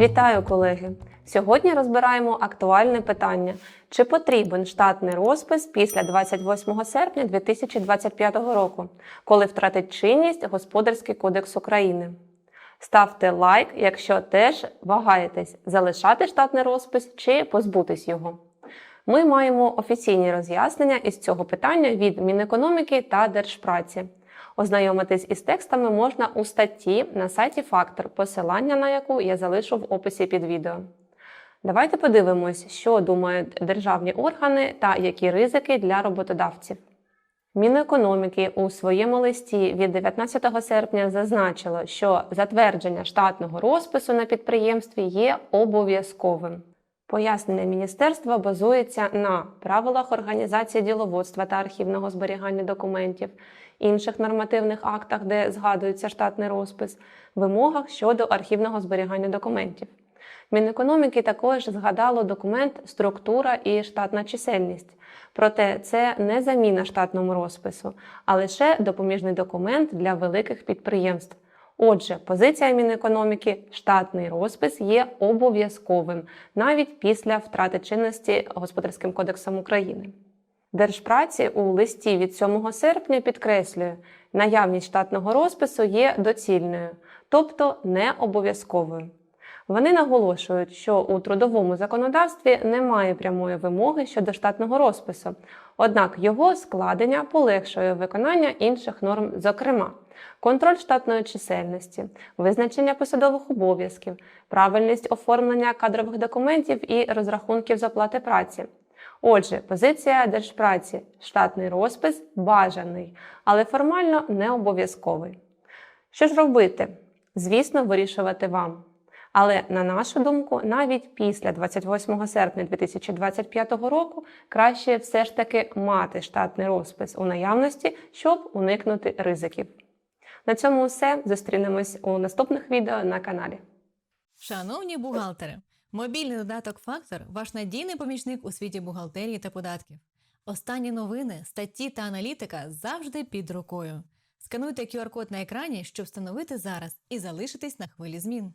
Вітаю, колеги! Сьогодні розбираємо актуальне питання: чи потрібен штатний розпис після 28 серпня 2025 року, коли втратить чинність Господарський кодекс України? Ставте лайк, якщо теж вагаєтесь залишати штатний розпис чи позбутись його. Ми маємо офіційні роз'яснення із цього питання від Мінекономіки та Держпраці. Ознайомитись із текстами можна у статті на сайті Фактор, посилання на яку я залишу в описі під відео. Давайте подивимось, що думають державні органи та які ризики для роботодавців. Мінекономіки у своєму листі від 19 серпня зазначило, що затвердження штатного розпису на підприємстві є обов'язковим. Пояснення міністерства базується на правилах організації діловодства та архівного зберігання документів, інших нормативних актах, де згадується штатний розпис, вимогах щодо архівного зберігання документів. Мінекономіки також згадало документ структура і штатна чисельність. Проте це не заміна штатному розпису, а лише допоміжний документ для великих підприємств. Отже, позиція Мінекономіки штатний розпис є обов'язковим навіть після втрати чинності Господарським кодексом України. Держпраці у листі від 7 серпня підкреслює, наявність штатного розпису є доцільною, тобто не обов'язковою. Вони наголошують, що у трудовому законодавстві немає прямої вимоги щодо штатного розпису, однак його складення полегшує виконання інших норм, зокрема, контроль штатної чисельності, визначення посадових обов'язків, правильність оформлення кадрових документів і розрахунків з оплати праці. Отже, позиція держпраці штатний розпис бажаний, але формально не обов'язковий. Що ж робити? Звісно, вирішувати вам. Але на нашу думку, навіть після 28 серпня 2025 року краще все ж таки мати штатний розпис у наявності, щоб уникнути ризиків. На цьому все. Зустрінемось у наступних відео на каналі. Шановні бухгалтери, мобільний додаток Фактор ваш надійний помічник у світі бухгалтерії та податків. Останні новини, статті та аналітика завжди під рукою. Скануйте QR-код на екрані, щоб встановити зараз і залишитись на хвилі змін.